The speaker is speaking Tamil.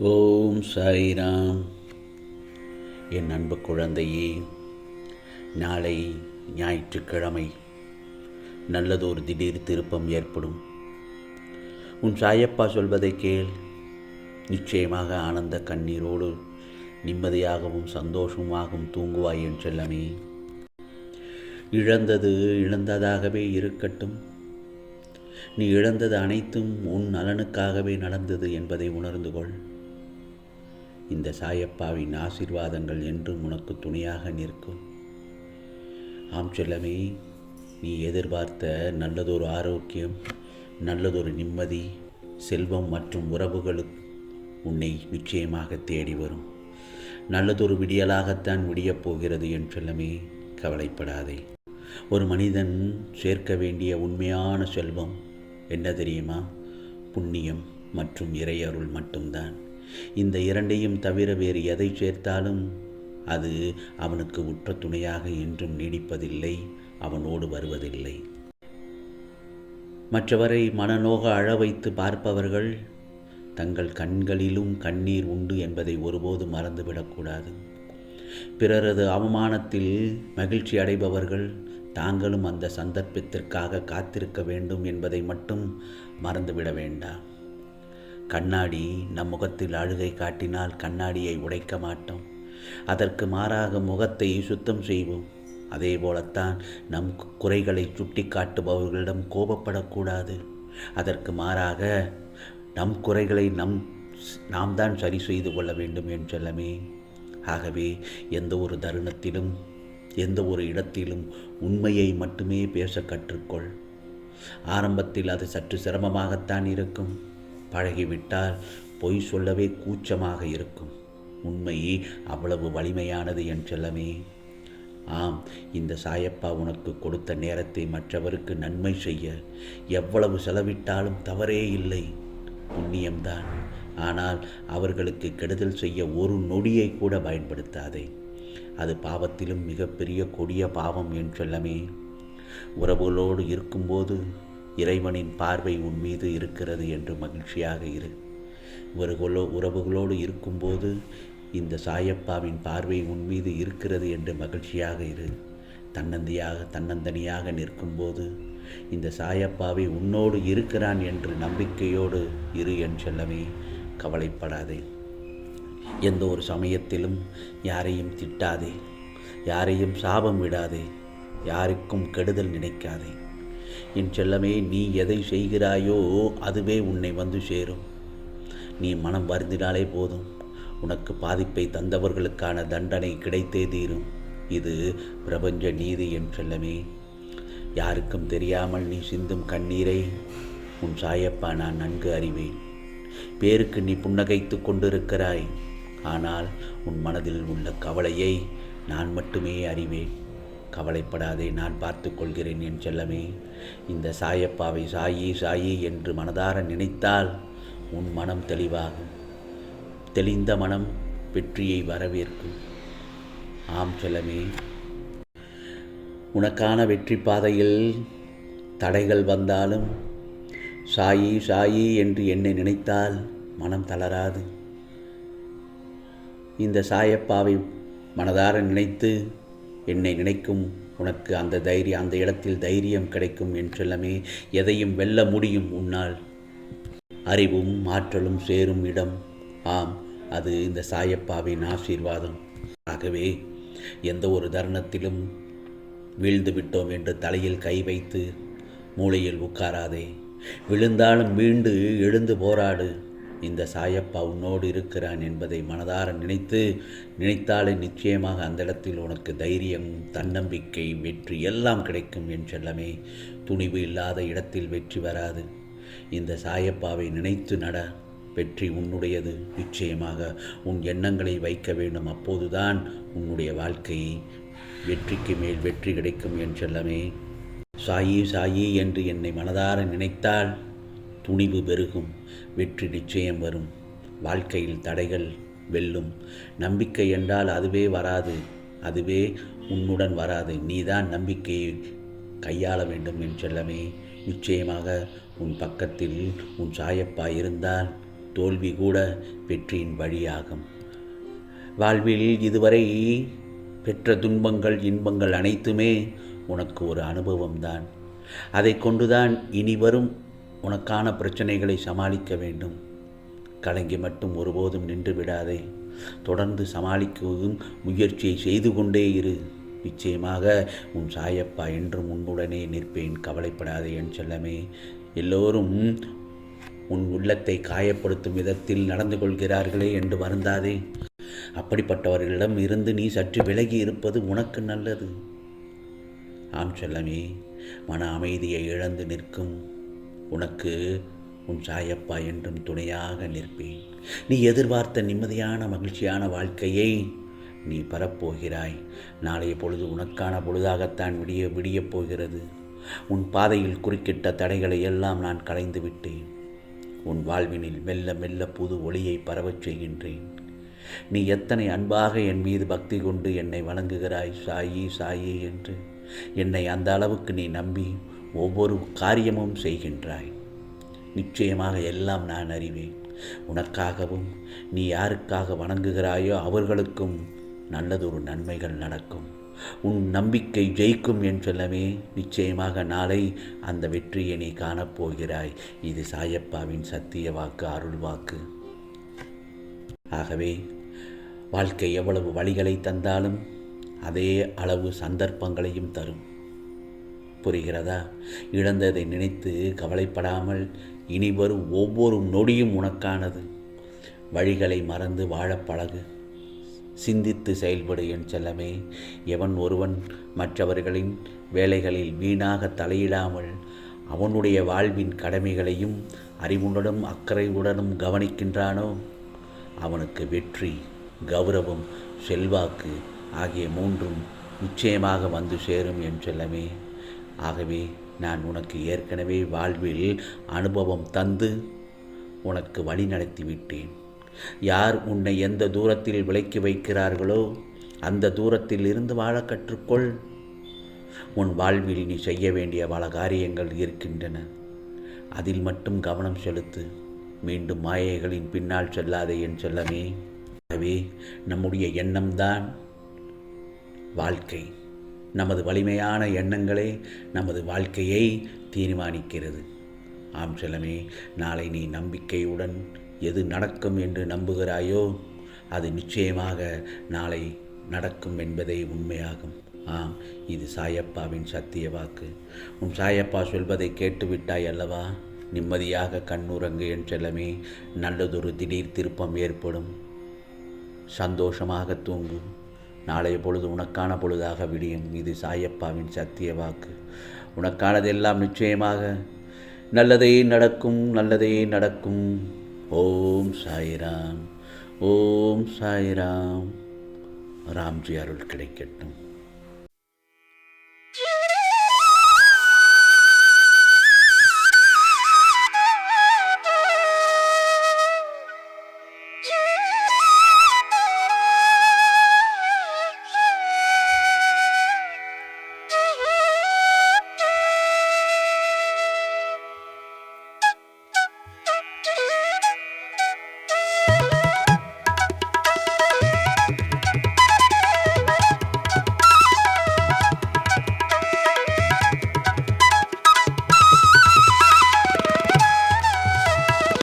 ஓம் சாய்ராம். என் அன்பு குழந்தையே நாளை ஞாயிற்றுக்கிழமை நல்லதொரு திடீர் திருப்பம் ஏற்படும். உன் சாயப்பா சொல்வதை கேள். நிச்சயமாக ஆனந்த கண்ணீரோடு நிம்மதியாகவும் சந்தோஷமாகவும் தூங்குவாய் என் செல்லமே. இழந்தது இழந்ததாகவே இருக்கட்டும். நீ இழந்தது அனைத்தும் உன் நலனுக்காகவே நடந்தது என்பதை உணர்ந்து கொள். இந்த சாயப்பாவின் ஆசீர்வாதங்கள் என்றும் உனக்கு துணையாக நிற்கும். ஆம் செல்லமே நீ எதிர்பார்த்த நல்லதொரு ஆரோக்கியம் நல்லதொரு நிம்மதி செல்வம் மற்றும் உறவுகளுக்கு உன்னை நிச்சயமாக தேடி வரும். நல்லதொரு விடியலாகத்தான் விடியப் போகிறது என் செல்லமே கவலைப்படாதே. ஒரு மனிதன் சேர்க்க வேண்டிய உண்மையான செல்வம் என்ன தெரியுமா? புண்ணியம் மற்றும் இறையருள் மட்டும்தான். இந்த இரண்டையும் தவிர வேறு எதை சேர்த்தாலும் அது அவனுக்கு உற்ற துணையாக என்றும் நீடிப்பதில்லை அவனோடு வருவதில்லை. மற்றவரை மனநோக அழ வைத்து பார்ப்பவர்கள் தங்கள் கண்களிலும் கண்ணீர் உண்டு என்பதை ஒருபோது மறந்துவிடக்கூடாது பிறரது அவமானத்தில் மகிழ்ச்சி அடைபவர்கள் தாங்களும் அந்த சந்தர்ப்பத்திற்காக காத்திருக்க வேண்டும் என்பதை மட்டும் மறந்துவிட வேண்டாம். கண்ணாடி நம் முகத்தில் அழுகை காட்டினால் கண்ணாடியை உடைக்க மாட்டோம். அதற்கு மாறாக முகத்தை சுத்தம் செய்வோம். அதே போலத்தான் நம் குறைகளை சுட்டி காட்டுபவர்களிடம் கோபப்படக்கூடாது. அதற்கு மாறாக நம் குறைகளை நம் நாம் தான் சரி செய்து கொள்ள வேண்டும் என்றெல்லாமே ஆகவே எந்த ஒரு தருணத்திலும் எந்த ஒரு இடத்திலும் உண்மையை மட்டுமே பேச கற்றுக்கொள். ஆரம்பத்தில் அது சற்று சிரமமாகத்தான் இருக்கும். பழகிவிட்டால் பொய் சொல்லவே கூச்சமாக இருக்கும். உண்மை அவ்வளவு வலிமையானது என் செல்லமே. ஆம் இந்த சாயப்பா உனக்கு கொடுத்த நேரத்தை மற்றவருக்கு நன்மை செய்ய எவ்வளவு செலவிட்டாலும் தவறே இல்லை. புண்ணியம்தான். ஆனால் அவர்களுக்கு கெடுதல் செய்ய ஒரு நொடியை கூட பயன்படுத்தாதே. அது பாவத்திலும் மிகப்பெரிய கொடிய பாவம் என் செல்லமே. உறவுகளோடு இருக்கும்போது இறைவனின் பார்வை உன் மீது இருக்கிறது என்று மகிழ்ச்சியாக இரு. இவர்களோ உறவுகளோடு இருக்கும்போது இந்த சாயப்பாவின் பார்வை உன் மீது இருக்கிறது என்று மகிழ்ச்சியாக இரு. தன்னந்தியாக தன்னந்தனியாக நிற்கும்போது இந்த சாயப்பாவை உன்னோடு இருக்கிறான் என்று நம்பிக்கையோடு இரு என் செல்லமே கவலைப்படாதே. எந்த ஒரு சமயத்திலும் யாரையும் திட்டாதே. யாரையும் சாபம் விடாதே. யாருக்கும் கெடுதல் நினைக்காதே. என் செல்லமே நீ எதை செய்கிறாயோ அதுவே உன்னை வந்து சேரும். நீ மனம் வருந்தினாலே போதும். உனக்கு பாதிப்பை தந்தவர்களுக்கான தண்டனை கிடைத்தே தீரும். இது பிரபஞ்ச நீதி என் செல்லமே. யாருக்கும் தெரியாமல் நீ சிந்தும் கண்ணீரை உன் சாயப்பா நான் நன்கு அறிவேன். பேருக்கு நீ புன்னகைத்து கொண்டிருக்கிறாய். ஆனால் உன் மனதில் உள்ள கவலையை நான் மட்டுமே அறிவேன். கவலைப்படாதே நான் பார்த்து கொள்கிறேன் என் செல்லமே. இந்த சாயப்பாவை சாயி சாயி என்று மனதார நினைத்தால் உன் மனம் தெளிவாகும். தெளிந்த மனம் வெற்றியை வரவேற்கும். ஆம் செல்லமே. உனக்கான வெற்றி பாதையில் தடைகள் வந்தாலும் சாயி சாயி என்று என்னை நினைத்தால் மனம் தளராது. இந்த சாயப்பாவை மனதார நினைத்து என்னை நினைக்கும்? உனக்கு அந்த தைரியம் அந்த இடத்தில் தைரியம் கிடைக்கும் என்றெல்லாமே எதையும் வெல்ல முடியும் உன்னால். அறிவும் ஆற்றலும் சேரும் இடம். ஆம் அது இந்த சாயப்பாவின் ஆசீர்வாதம். ஆகவே எந்த ஒரு தருணத்திலும் வீழ்ந்து விட்டோம் என்று தலையில் கை வைத்து மூளையில் உட்காராதே. விழுந்தாலும் மீண்டு எழுந்து போராடு. இந்த சாயப்பா உன்னோடு இருக்கிறான் என்பதை மனதார நினைத்து நினைத்தாலே நிச்சயமாக அந்த இடத்தில் உனக்கு தைரியம் தன்னம்பிக்கை வெற்றி எல்லாம் கிடைக்கும் என் செல்லமே. துணிவு இல்லாத இடத்தில் வெற்றி வராது. இந்த சாயப்பாவை நினைத்து நட. வெற்றி உன்னுடையது. நிச்சயமாக உன் எண்ணங்களை வைக்க வேண்டும். அப்போதுதான் உன்னுடைய வாழ்க்கை வெற்றிக்கு மேல் வெற்றி கிடைக்கும் என் செல்லமே. சாயி சாயி என்று என்னை மனதார நினைத்தால் துணிவு பெருகும். வெற்றி நிச்சயம் வரும். வாழ்க்கையில் தடைகள் வெல்லும். நம்பிக்கை என்றால் அதுவே வராது. அதுவே உன்னுடன் வராது. நீதான் நம்பிக்கையை கையாள வேண்டும் என் செல்லமே. நிச்சயமாக உன் பக்கத்தில் உன் சாயப்பா இருந்தால் தோல்வி கூட வெற்றியின் வழியாகும். வாழ்வில் இதுவரை பெற்ற துன்பங்கள் இன்பங்கள் அனைத்துமே உனக்கு ஒரு அனுபவம்தான். அதை கொண்டுதான் இனி வரும் உனக்கான பிரச்சனைகளை சமாளிக்க வேண்டும். கலங்கி மட்டும் ஒருபோதும் நின்று விடாதே. தொடர்ந்து சமாளிக்கவும் முயற்சியை செய்து கொண்டே இரு. நிச்சயமாக உன் சாயப்பா என்றும் உன்னுடனே நிற்பேன். கவலைப்படாதே என் செல்லமே. எல்லோரும் உன் உள்ளத்தை காயப்படுத்தும் விதத்தில் நடந்து கொள்கிறார்களே என்று வருந்தாதே. அப்படிப்பட்டவர்களிடம் இருந்து நீ சற்று விலகி இருப்பது உனக்கு நல்லது. ஆம் செல்லமே. மன அமைதியை இழந்து நிற்கும். உனக்கு உன் சாயப்பா என்றும் துணையாக நிற்பேன். நீ எதிர்பார்த்த நிம்மதியான மகிழ்ச்சியான வாழ்க்கையை நீ பெறப்போகிறாய். நாளைய பொழுது உனக்கான பொழுதாகத்தான் விடிய விடியப் போகிறது. உன் பாதையில் குறுக்கிட்ட தடைகளை எல்லாம் நான் களைந்து விட்டேன். உன் வாழ்வினில் மெல்ல மெல்ல புது ஒளியை பரவச் செய்கின்றேன். நீ எத்தனை அன்பாக என் மீது பக்தி கொண்டு என்னை வணங்குகிறாய் சாயி சாயி என்று. என்னை அந்த அளவுக்கு நீ நம்பி ஒவ்வொரு காரியமும் செய்கின்றாய். நிச்சயமாக எல்லாம் நான் அறிவேன். உனக்காகவும் நீ யாருக்காக வணங்குகிறாயோ அவர்களுக்கும் நல்லதொரு நன்மைகள் நடக்கும். உன் நம்பிக்கை ஜெயிக்கும் என் சொல்லவே நிச்சயமாக நாளை அந்த வெற்றியை நீ காணப்போகிறாய் இது சாயப்பாவின் சத்திய வாக்கு அருள் வாக்கு. ஆகவே வாழ்க்கை எவ்வளவு வழிகளை தந்தாலும் அதே அளவு சந்தர்ப்பங்களையும் தரும். புரிகிறதா? இழந்ததை நினைத்து கவலைப்படாமல் இனி வரும் ஒவ்வொரு நொடியும் உனக்கானது. வழிகளை மறந்து வாழ பழகு. சிந்தித்து செயல்படு என் செல்லமே. எவன் ஒருவன் மற்றவர்களின் வேலைகளில் வீணாக தலையிடாமல் அவனுடைய வாழ்வின் கடமைகளையும் அறிவுடனும் அக்கறையுடனும் கவனிக்கின்றானோ? அவனுக்கு வெற்றி கௌரவம் செல்வாக்கு ஆகிய மூன்றும் நிச்சயமாக வந்து சேரும் என் செல்லமே. ஆகவே நான் உனக்கு ஏற்கனவே வாழ்வில் அனுபவம் தந்து உனக்கு வழி நடத்தி விட்டேன். யார் உன்னை எந்த தூரத்தில் விலக்கி வைக்கிறார்களோ அந்த தூரத்தில் இருந்து வாழ கற்றுக்கொள். உன் வாழ்வில் நீ செய்ய வேண்டிய பல காரியங்கள் இருக்கின்றன. அதில் மட்டும் கவனம் செலுத்து. மீண்டும் மாயைகளின் பின்னால் செல்லாதே என் செல்லமே. ஆகவே நம்முடைய எண்ணம்தான் வாழ்க்கை. நமது வலிமையான எண்ணங்களே நமது வாழ்க்கையை தீர்மானிக்கிறது. ஆம் செல்லமே நாளை நீ நம்பிக்கையுடன் எது நடக்கும் என்று நம்புகிறாயோ அது நிச்சயமாக நாளை நடக்கும் என்பதே உண்மையாகும். ஆம் இது சாயப்பாவின் சத்திய வாக்கு. உன் சாயப்பா சொல்வதை கேட்டுவிட்டாய் அல்லவா? நிம்மதியாக கண்ணுறங்கு என் செல்லமே நல்லதொரு திடீர் திருப்பம் ஏற்படும். சந்தோஷமாக தூங்கும் நாளைய பொழுது உனக்கான பொழுதாக விடியும் இது சாயப்பாவின் சத்திய வாக்கு. உனக்கானதெல்லாம் நிச்சயமாக. நல்லதே நடக்கும் நல்லதே நடக்கும். ஓம் சாய்ராம் ஓம் சாய்ராம். ராம்ஜி அருள் கிடைக்கட்டும்.